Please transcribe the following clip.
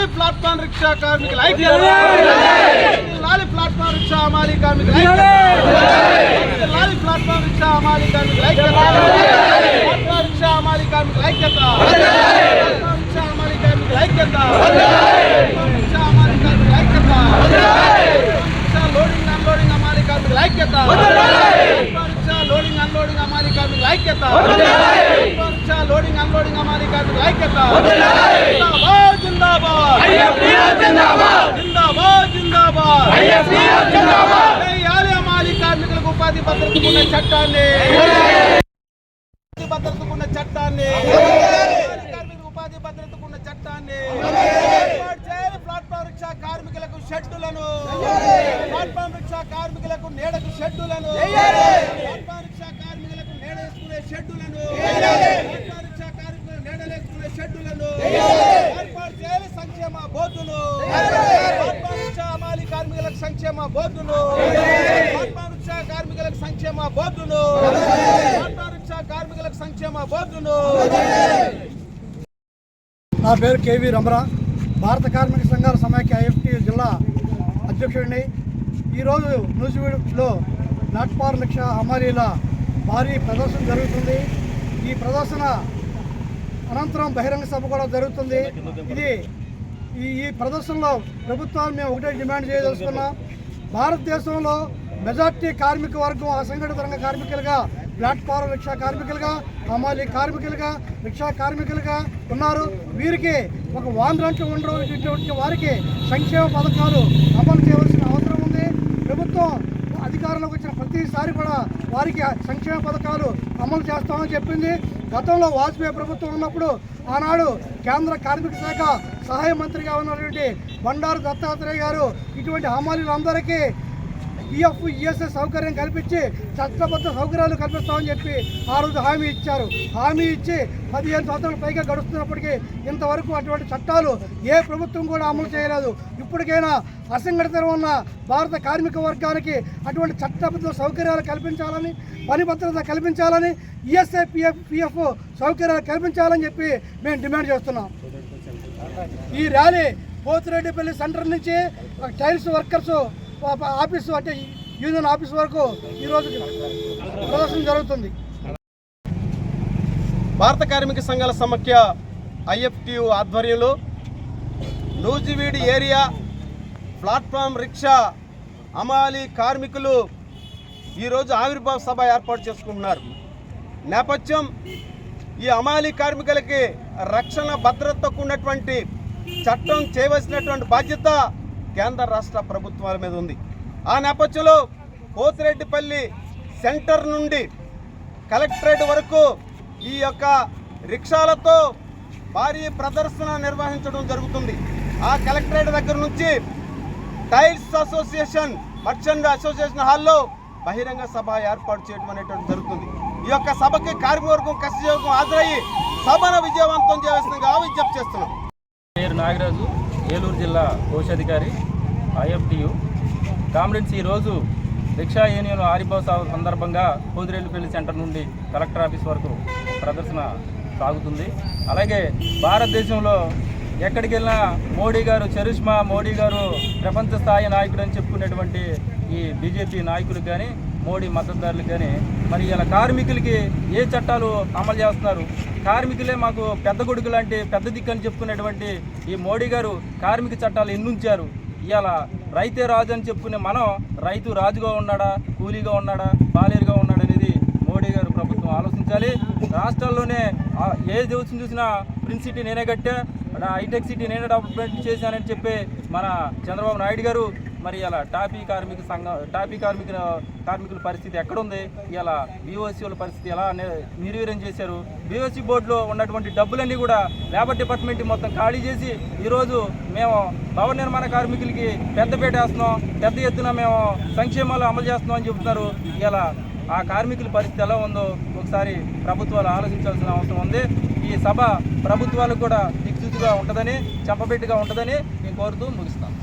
లాలి platform rickshaw కార్మికుల ఐక్యత లాలి ప్లాట్ఫామ్ రిక్షా అమాలి కార్మికుల ఐక్యత లాలి ప్లాట్ఫామ్ రిక్షా అమాలి కార్మికుల ఐక్యత ప్లాట్ఫామ్ రిక్షా అమాలి కార్మికుల ఐక్యత ప్లాట్ఫామ్ రిక్షా అమాలి కార్మికుల ఐక్యత ప్లాట్ఫామ్ రిక్షా అమాలి కార్మికుల ఐక్యత రిక్షా లోడింగ్ అన్లోడింగ్ అమాలి కార్మికుల ఐక్యత ప్లాట్ఫామ్ రిక్షా లోడింగ్ అన్లోడింగ్ అమాలి కార్మికుల ఐక్యత కార్మికులకు ఉపాధి భద్రతకు ఉన్న చట్టాన్ని! ఉపాధి భద్రతకు ఉన్న చట్టాన్ని! కార్మికులకు ఉపాధి భద్రతకు ఉన్న చట్టాన్ని! ప్లాట్ఫామ్ రిక్షా కార్మికులకు షెడ్డులను! ప్లాట్ఫామ్ రిక్షా కార్మికులకు నీడకు షెడ్డులను ప్లాట్ఫామ్ రిక్షా కార్మికులకు నీడ వేసుకునే షెడ్డులను ప్లాట్ఫామ్ రిక్షా కార్మికులకు నీడ వేసుకునే షెడ్డులను ఏర్పాటు చేయాలి సంక్షేమ బోర్డును ప్లాట్ఫామ్ రిక్షా అమాలి కార్మికులకు సంక్షేమ బోర్డును. ప్లాట్ఫామ్ కార్మికులకు సంక్షేమ బోర్డును. ప్లాట్ఫామ్ కార్మికులకు సంక్షేమ బోర్డును. నా పేరు కేవీ రమరా భారత కార్మిక సంఘాల సమాఖ్య ఐఎఫ్టీ జిల్లా అధ్యక్షుడిని. ఈరోజు నూజివీడులో ప్లాట్ఫామ్ రిక్షా హమాలీల భారీ ప్రదర్శన జరుగుతుంది. ఈ ప్రదర్శన అనంతరం బహిరంగ సభ కూడా జరుగుతుంది. ఇది ఈ ఈ ప్రదర్శనలో ప్రభుత్వాన్ని మేము ఒకటే డిమాండ్ చేయదలుచుకున్నాం. భారతదేశంలో మెజార్టీ కార్మిక వర్గం అసంఘటిత రంగ కార్మికులుగా ప్లాట్ఫారం రిక్షా కార్మికులుగా హమాలి కార్మికులుగా రిక్షా కార్మికులుగా ఉన్నారు. వీరికి ఒక వానరంట్లు ఉండటువంటి వారికి సంక్షేమ పథకాలు అమలు చేయవలసిన అవసరం ఉంది. ప్రభుత్వం అధికారంలోకి వచ్చిన ప్రతిసారి కూడా వారికి సంక్షేమ పథకాలు అమలు చేస్తామని చెప్పింది. గతంలో వాజ్పేయి ప్రభుత్వం ఉన్నప్పుడు ఆనాడు కేంద్ర కార్మిక శాఖ సహాయ మంత్రిగా ఉన్నటువంటి బండారు దత్తాత్రేయ గారు ఇటువంటి హమాలీలందరికీ పిఎఫ్ ఈఎస్ఐ సౌకర్యం కల్పించి చట్టబద్ధ సౌకర్యాలు కల్పిస్తామని చెప్పి ఆ రోజు హామీ ఇచ్చారు. హామీ ఇచ్చి పదిహేను సంవత్సరాల పైగా గడుస్తున్నప్పటికీ ఇంతవరకు అటువంటి చట్టాలు ఏ ప్రభుత్వం కూడా అమలు చేయలేదు. ఇప్పటికైనా అసంఘటిత ఉన్న భారత కార్మిక వర్గానికి అటువంటి చట్టబద్ధ సౌకర్యాలు కల్పించాలని పని భద్రత కల్పించాలని ఈఎస్ఐ పిఎఫ్ పిఎఫ్ సౌకర్యాలు కల్పించాలని చెప్పి మేము డిమాండ్ చేస్తున్నాం. ఈ ర్యాలీ పోతిరెడ్డిపల్లి సెంటర్ నుంచి టైల్స్ వర్కర్స్ ఆఫీసు అంటే యూనియన్ ఆఫీస్ వరకు ఈరోజు ప్రదర్శన జరుగుతుంది. భారత కార్మిక సంఘాల సమాఖ్య ఐఎఫ్టియు ఆధ్వర్యంలో నూజివీడి ఏరియా ప్లాట్ఫామ్ రిక్షా అమాలి కార్మికులు ఈరోజు ఆవిర్భావ సభ ఏర్పాటు చేసుకుంటున్నారు. నేపథ్యం ఈ అమాలి కార్మికులకి రక్షణ భద్రతకు ఉన్నటువంటి చట్టం చేయవలసినటువంటి బాధ్యత కేంద్ర రాష్ట్ర ప్రభుత్వాల మీద ఉంది. ఆ నేపథ్యంలో పోతిరెడ్డిపల్లి సెంటర్ నుండి కలెక్టరేట్ వరకు ఈ యొక్క రిక్షాలతో భారీ ప్రదర్శన నిర్వహించడం జరుగుతుంది. ఆ కలెక్టరేట్ దగ్గర నుంచి టైల్స్ అసోసియేషన్ మర్చెంట్ అసోసియేషన్ హాల్లో బహిరంగ సభ ఏర్పాటు చేయడం అనేటువంటి జరుగుతుంది. ఈ యొక్క సభకి కార్మికవర్గం కష్టయోగం హాజరయ్యి సభను విజయవంతం చేయవలసిందిగా విజ్ఞప్తి చేస్తున్నాం. పేరు నాగరాజు ఏలూరు జిల్లా కోశాధికారి ఐఎఫ్టియు. కామ్రెడ్స్ ఈరోజు రిక్షా యూనియన్ ఆరిబావ్ సందర్భంగా కోదిరెల్లిపల్లి సెంటర్ నుండి కలెక్టర్ ఆఫీస్ వరకు ప్రదర్శన సాగుతుంది. అలాగే భారతదేశంలో ఎక్కడికి వెళ్ళినా మోడీ గారు చరిష్మా మోడీ గారు ప్రపంచ స్థాయి నాయకుడు అని చెప్పుకునేటువంటి ఈ బీజేపీ నాయకులకు కానీ మోడీ మద్దతుదారులు కానీ మరి ఇలా కార్మికులకి ఏ చట్టాలు అమలు చేస్తున్నారు? కార్మికులే మాకు పెద్ద కొడుకు లాంటి పెద్ద దిక్కు అని చెప్పుకునేటువంటి ఈ మోడీ గారు కార్మిక చట్టాలు ఎన్నుంచారు? ఇవాళ రైతే రాజు అని చెప్పుకునే మనం రైతు రాజుగా ఉన్నాడా కూలీగా ఉన్నాడా బాలేరుగా ఉన్నాడా అనేది మోడీ గారు ప్రభుత్వం ఆలోచించాలి. రాష్ట్రాల్లోనే ఏ దివసం చూసినా ప్రిన్స్ సిటీ నేనే కట్టా హైటెక్ సిటీ నేనే డెవలప్మెంట్ చేశానని చెప్పి మన చంద్రబాబు నాయుడు గారు మరి ఇలా టాపీ కార్మిక సంఘం టాపీ కార్మిక కార్మికుల పరిస్థితి ఎక్కడుంది? ఇలా బీఓసీ వాళ్ళ పరిస్థితి ఎలా ని- నిర్వీర్యం చేశారు? బీఓసీ బోర్డులో ఉన్నటువంటి డబ్బులన్నీ కూడా లేబర్ డిపార్ట్మెంట్ మొత్తం ఖాళీ చేసి ఈరోజు మేము భవన నిర్మాణ కార్మికులకి పెద్దపేట వేస్తున్నాం. పెద్ద ఎత్తున మేము సంక్షేమాలు అమలు చేస్తున్నాం అని చెబుతున్నారు ఇలా ఆ కార్మికుల పరిస్థితి ఎలా ఉందో ఒకసారి ప్రభుత్వాలు ఆలోచించాల్సిన అవసరం ఉంది. ఈ సభ ప్రభుత్వాలకు కూడా దిక్సూచిగా ఉంటుందని చెంపబెట్టుగా ఉంటుందని నేను కోరుతూ ముగిస్తాను.